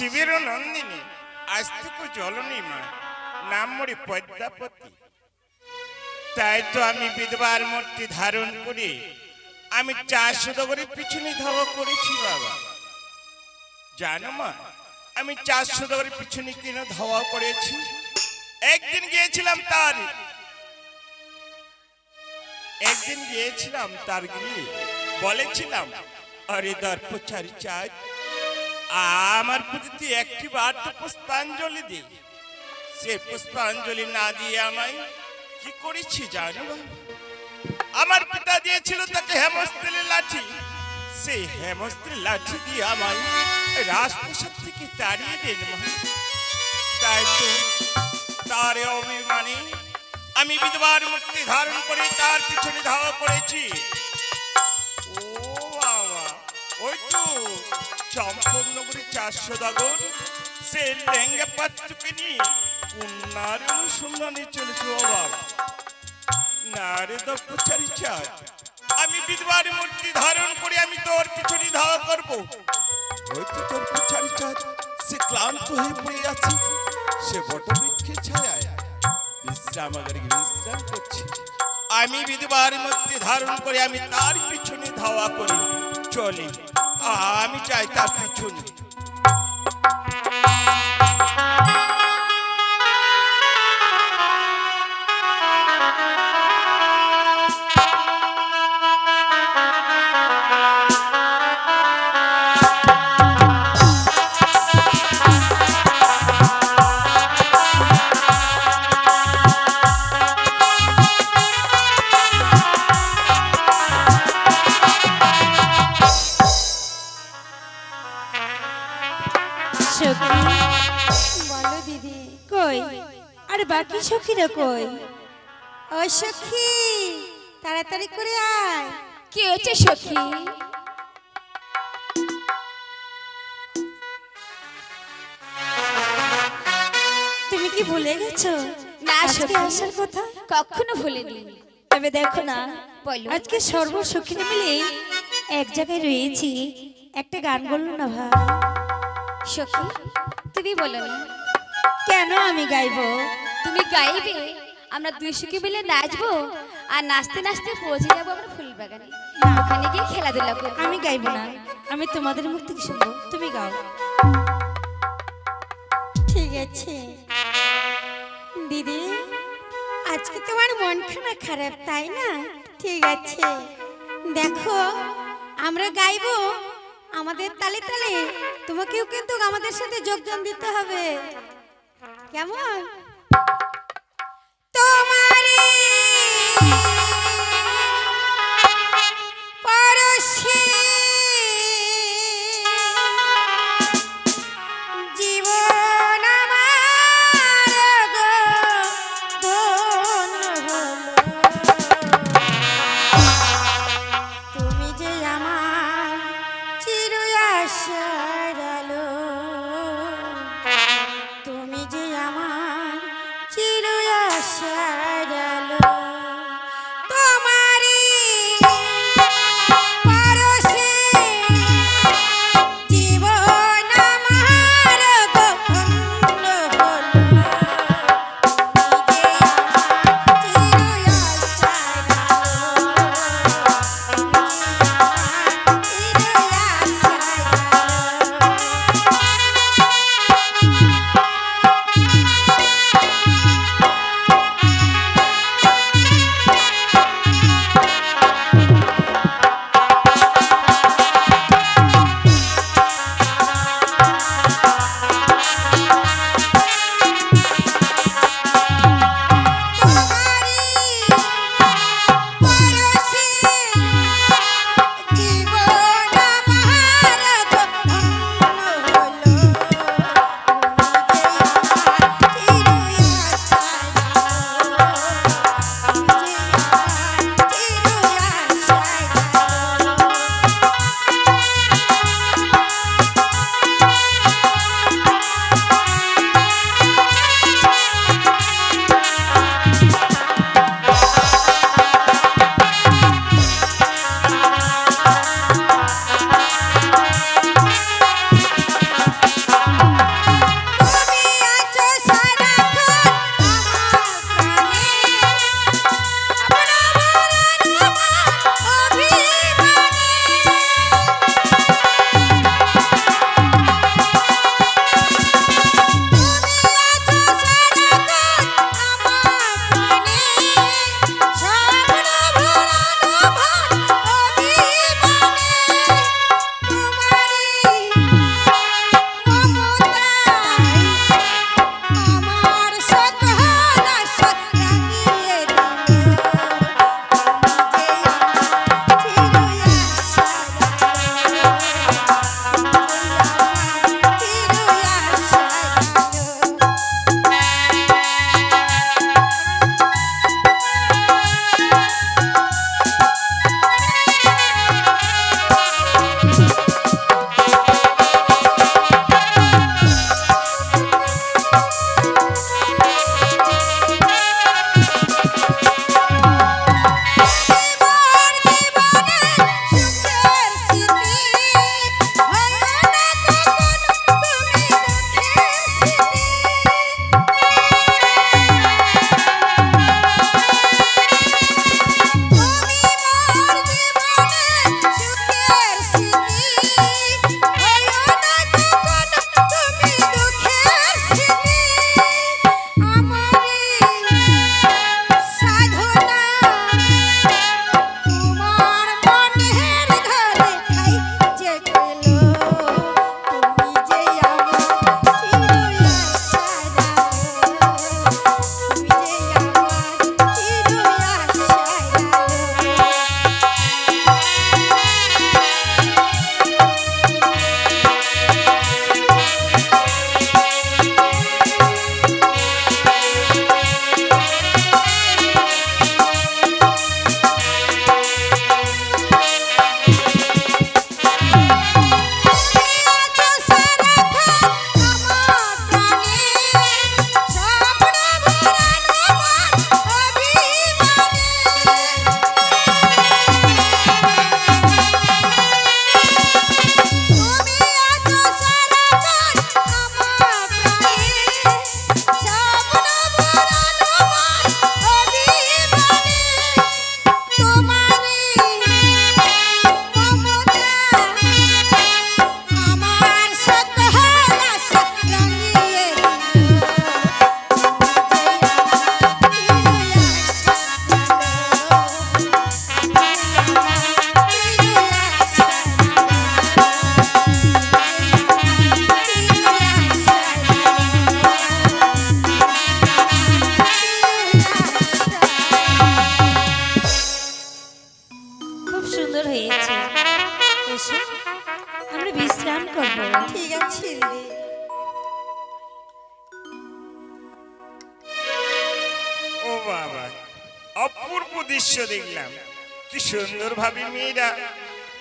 শিবির নন্দিনী আজ থেকে জলনী মা মরি পদ্মাপতি তাই তো আমি বিধবার মূর্তি ধারণ করে আমি চারশো দগরের পিছনে ধাওয়া করেছি বাবা জানো মা আমি চারশো দগরের পিছনে কেন ধাওয়া করেছি একদিন গিয়েছিলাম তার একদিন গিয়েছিলাম তার গৃহে বলেছিলাম আরে দর্পচারী চাই আমার প্রতি একটি বার তো পুষ্পাঞ্জলি দিই। সে পুষ্পাঞ্জলি না দিয়ে আমায় কি করেছি জানো আমার পিতা দিয়েছিল তাকে হেমস্ত্রীর লাঠি। সেই হেমস্ত্রীর লাঠি দিয়ে আমায় রাজপ্রসাদ থেকে তাড়িয়ে দেন তাই তো তার অভিমানে আমি বিধবার মূর্তি ধারণ করে তার পিছনে ধাওয়া করেছি। ও বাবা, ওই তো আমি বিধবার মূর্তি ধারণ করে আমি তোর পিছনে ধাওয়া করব। তোর পিছারি চাঁদ সে ক্লান্ত হয়ে পড়ে আছে, সে বটবৃক্ষের ছায়ায়। বিশ্রামাগারে বিশ্রাম করছে। আমি বিধবার মূর্তি ধারণ করে আমি তার পিছনে ধাওয়া করি। চলি। আমি চাই তার বাকি সখীরা কই? ও সখী তাড়াতাড়ি করে আয়। কি হচ্ছে সখী? তুমি কি ভুলে গেছো? না সখী। আসার কথা? কখনো ভুলিনি। তবে দেখো না বলো। আজকে সর্ব সখীরা মিলে এক জায়গায় রয়েছি। একটা গান বলল না ভাই? সখী তুমি বলো না। কেন আমি গাইবো? তুমি গাইবে আমরা দুই সখী মিলে নাচবো আর নাচতে নাচতে পৌঁছে যাব আমরা ফুল বাগানে ওখানে গিয়ে খেলাধুলা করব। আমি গাইবো না আমি তোমাদের মুখ থেকে শুনব তুমি গাও। ঠিক আছে। দিদি আজকে তোমার মন খানা খারাপ তাই না? ঠিক আছে। দেখো আমরা গাইবো আমাদের তালে তালে তোমাকেও কিন্তু আমাদের সাথে যোগদান দিতে হবে। কেমন?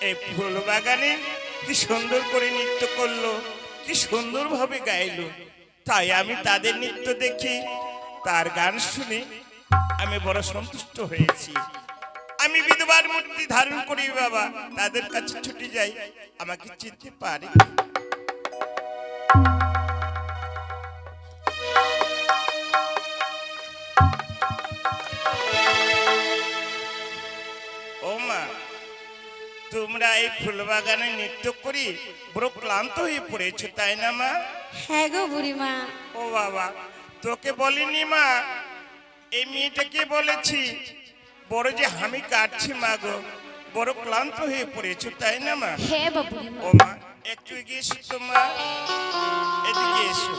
এই ফুল বাগানে কি সুন্দর করে নৃত্য করল, কি সুন্দর ভাবে গাইলো। তাই আমি তাদের নৃত্য দেখি, তার গান শুনে আমি বড় সন্তুষ্ট হয়েছি। আমি বিধবার মূর্তি ধারণ করি বাবা, তাদের কাছে ছুটি যাই, আমাকে চিনতে পারে। তোমরা এই ফুলবাগানে নৃত্য করি বড় ক্লান্ত হয়ে পড়েছো তাই না মা? হ্যাঁ গো বুড়িমা। ও বাবা তোকে বলিনি মা? এই মেয়েটাকে বলেছি বড় যে হামি কাটছি মা গো বড় ক্লান্ত হয়ে পড়েছো তাই না মা? হ্যাঁ বাবু ও মা একটু এগিয়ে এসো তো মা। এদিকে এসো।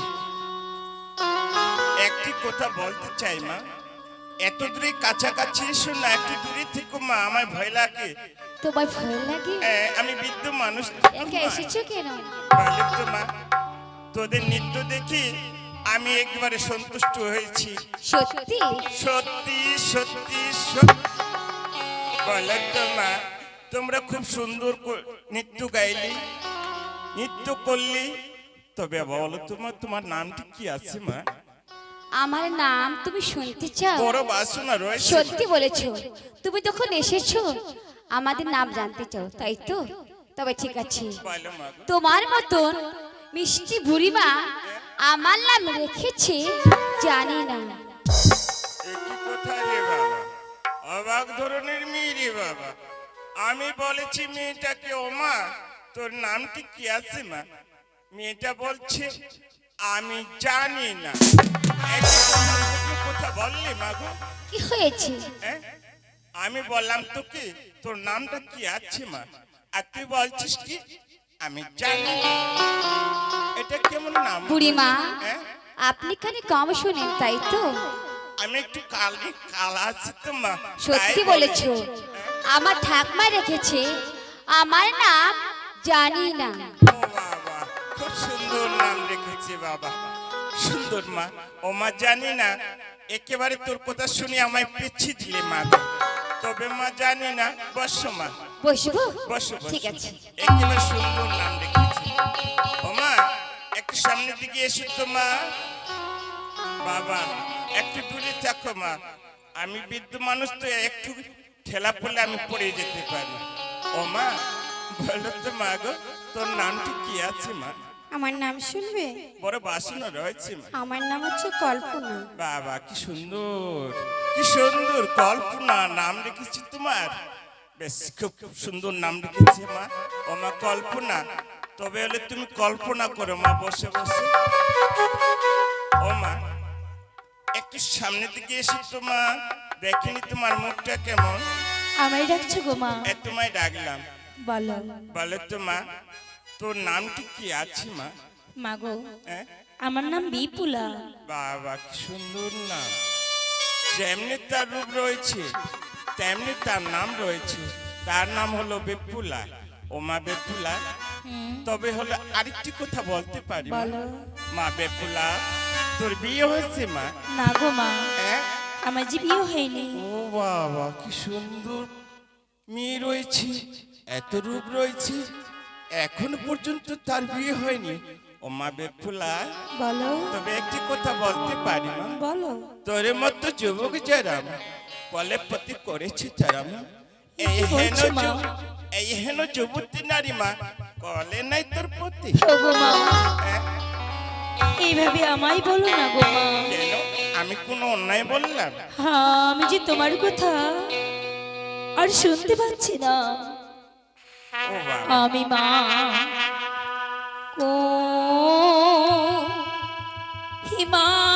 একটি কথা বলতে চাই মা। এত দূরে কাছাকাছি এসো না একটু দূরে থেকে মা আমার ভয় লাগে। তোমার ভয় লাগে? আমি বৃদ্ধ মানুষ একা এসেছ কেন? মা তোদের নৃত্য দেখি আমি একবারে সন্তুষ্ট হয়েছি। সত্যি? সত্যি সত্যি সত্যি। তো মা তোমরা খুব সুন্দর নৃত্য গাইলি নৃত্য করলি। তবে বলো তোমার তোমার নামটি কি আছে মা? আমার নাম তুমি শুনতে চাও? বড় বাসনা রয়েছে। সত্যি বলেছ। তুমি তখন এসেছ? আমাদের নাম জানতে চাও তাই তো? তবে ঠিক আছে। বলো তোমার মতন মিষ্টি বুড়িমা আমার নাম রেখেছে জানি না। অবাক ধরনের মেয়ে রে বাবা। আমি বলেছি মেয়েটাকে ও মা তোর নামটি কি আছে মা? মেয়েটা বলছে আমি জানি না। একটু কথা বললে কথা বললি মা গো? কি হয়েছে? হ্যাঁ? আমি বললাম তোকে তোর নামটা কি আছে মা? আর তুই বলছিস কি? আমি জানি। এটা কেমন নাম? বুড়িমা হ্যাঁ? আপনি কানে কম শুনেন তাই তো? আমি একটু কাল কালা আছি তো মা সত্যি বলেছ। আমার ঠাকমা রেখেছে। আমার নাম জানি না। ও বাবা খুব সুন্দর নাম রেখেছে বাবা। সুন্দর মা। ও মা জানি না। একেবারে তোর কথা শুনে আমায় পিছিয়ে দিলে মা। তবে মা জানি না বসো মা। বসবো? বসো। ঠিক আছে। একেবারে সুন্দর নাম রেখেছে। ও মা একটু সামনের দিকে এসো তো মা। বাবা একটু দূরে থাকো মা। আমি বৃদ্ধ মানুষ তো একটু ঠেলা পড়লে আমি পড়ে যেতে পারি। ও মা বলো তো মা গো তোর নামটি কি আছে মা? আমার নাম শুনবে? বড় বাসনা রয়েছে মা। আমার নাম হচ্ছে কল্পনা। বাবা কি সুন্দর। কি সুন্দর কল্পনা নাম রেখেছি তোমার। বেশ খুব খুব সুন্দর নাম রেখেছে মা। ও মা কল্পনা। তবে হলে তুমি কল্পনা করো মা বসে বসে। ও মা একটু সামনের দিকে এসে তো মা। দেখিনি তোমার মুখটা কেমন? আমায় ডাকছো গো মা। এ তোমায় ডাকলাম। বলো। বলে তো মা তোর নামটি কি আছে মা? মা গো হ্যাঁ? আমার নাম বিপুলা। বাবা কি সুন্দর নাম। যেমনি তার রূপ রয়েছে তেমনি তার নাম রয়েছে। তার নাম হলো বেপুলা। ওমা বেপুলা। তবে হলো আরেকটি কথা বলতে পারি মা? বেপুলা তোর বিয়ে হয়েছে মা? না গো মা। হ্যাঁ? আমার যে বিয়ে হয়নি। ও বাবা কি সুন্দর। মেয়ে রয়েছে এত রূপ রয়েছে। এখনও পর্যন্ত তার বিয়ে হয়নি। বলো। তবে একটি কথা বলতে পারি মা বলো। তোর মতো যুবক যারা বলে পতি করেছে তারা মা এই হেন এই হেন যুবতী নারী মা কলে নাই তোর পতি ও গো মা। হ্যাঁ? এইভাবে আমায় বলো না গো মা। কেন? আমি কোনো অন্যায় বললাম? হ্যাঁ আমি যে তোমার কথা আর শুনতে পাচ্ছি না। আমি মা কো বাবা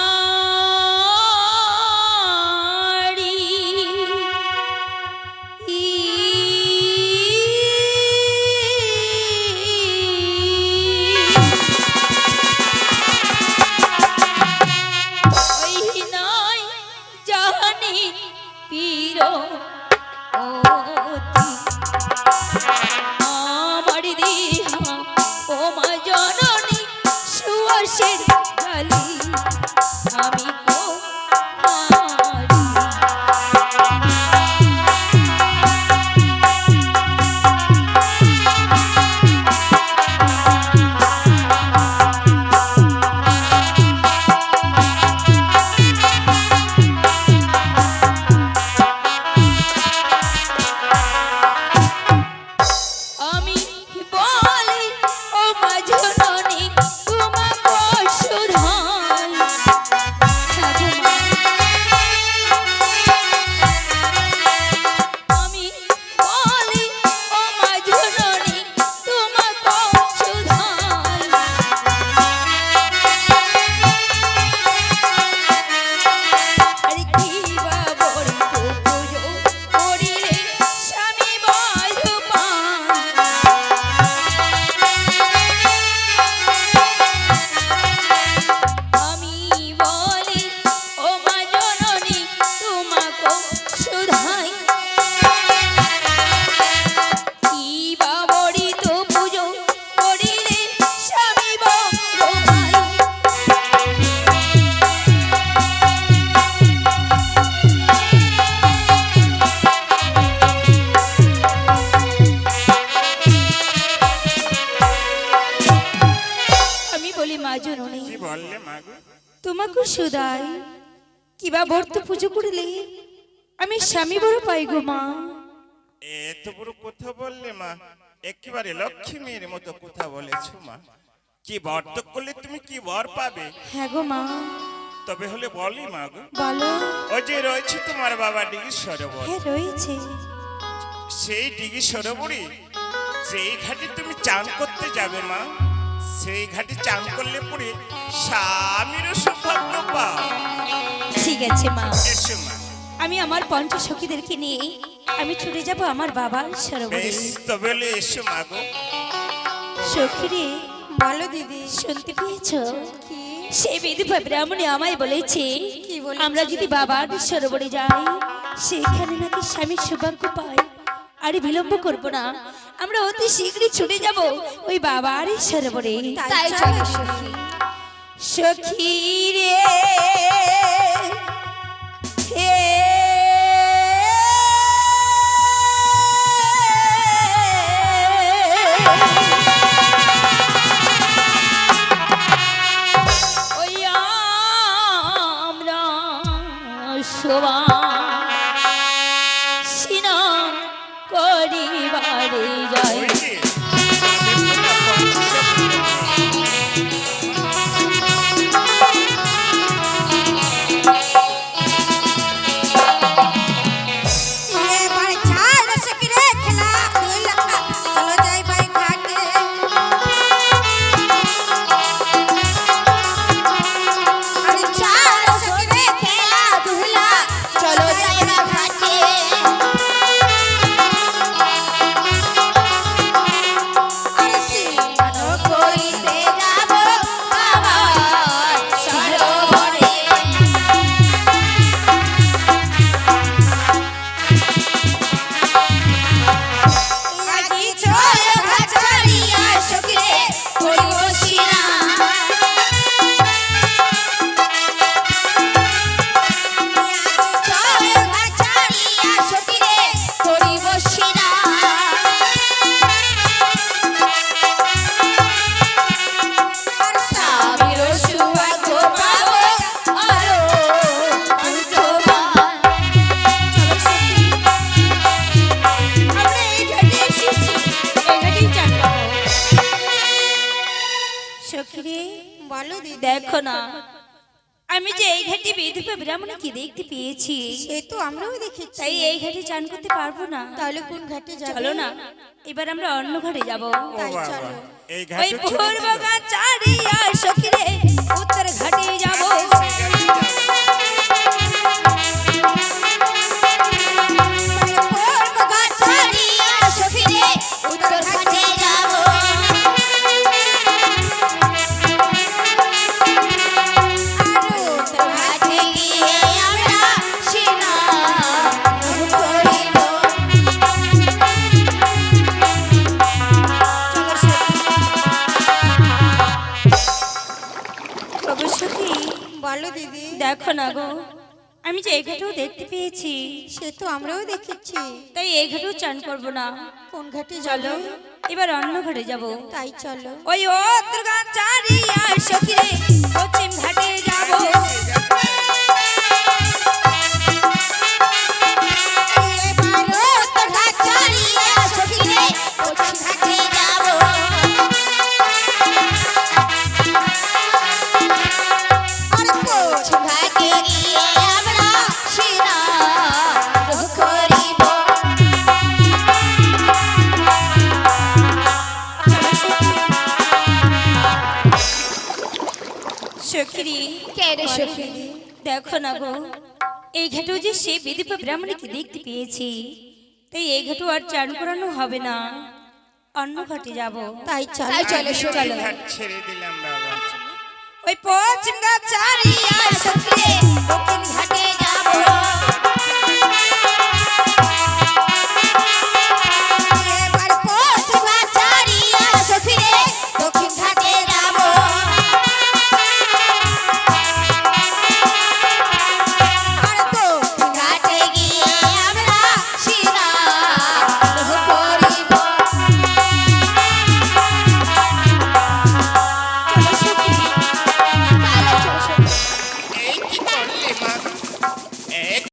বর্ত পুজো করলে। আমি স্বামী বড় পাই গো মা। এত বড় কথা বললে মা একেবারে লক্ষ্মীর মতো কথা বলেছ মা। কি বর্ত করলে তুমি কি বর পাবে? হ্যাঁ গো মা। তবে হলে বলি মা গো। বলো। ওই যে রয়েছে তোমার বাবা ডিগি সরোবর। হ্যাঁ রয়েছে। সেই ডিগি সরোবরে সেই ঘাটে তুমি চান করতে যাবে মা সেই ঘাটে চান করলে পরে স্বামীরও সৌভাগ্য পাও। ঠিক আছে মা। আমি আমার পঞ্চ সখীদেরকে নিয়ে আমি ছুটে যাব আমার বাবার সরোবরে। তবে এসো মা গো। সখীরে বলো দিদি শুনতে পেয়েছ? সেই বিধবা ব্রাহ্মণে আমায় বলেছে আমরা যদি বাবার সরোবরে যাই সেখানে নাকি স্বামীর সৌভাগ্য পাই। আরে বিলম্ব করব না আমরা অতি শীঘ্রই ছুটে যাব ওই বাবার সরোবরে। তাই চলো সখী। সখী রে সিনান করিবারে যাই বলো দিদি দেখো না। আমি যে এই ঘাটে বিধবা ব্রাহ্মণকে দেখতে পেয়েছি। সে তো আমরাও দেখেছি। তাই এই ঘাটে চান করতে পারব না। তাহলে কোন ঘাটে যাব? চলো না এবার আমরা অন্য ঘাটে যাব। তাই চলো। এই ঘাটে ভোর দিল। বগা চারিয়া সখীরে উত্তর ঘাটে যাব। সেই ঘাটে যাব। না গো আমি যে এই ঘাটেও দেখতে পেয়েছি সে তো আমরাও দেখেছি। তাই এই ঘাটেও চান করব না। কোন ঘাটে চলো চলো এবার অন্য ঘাটে যাব। তাই চলো। ওই ও দুর্গা চারি আর সখিরে পশ্চিম ঘাটে যাব। না গো এই ঘাটেও যে সে বিদীপা ব্রাহ্মণীকে দেখতে পেয়েছি তাই এই ঘাটেও আর চান করানো হবে না। অন্য ঘাটে যাব। তাই চলো। চলে চলো। ছেড়ে দিলাম বাবা। ওই পশ্চিম ঘাট আর সত্যি দক্ষিণ ঘাটে যাব।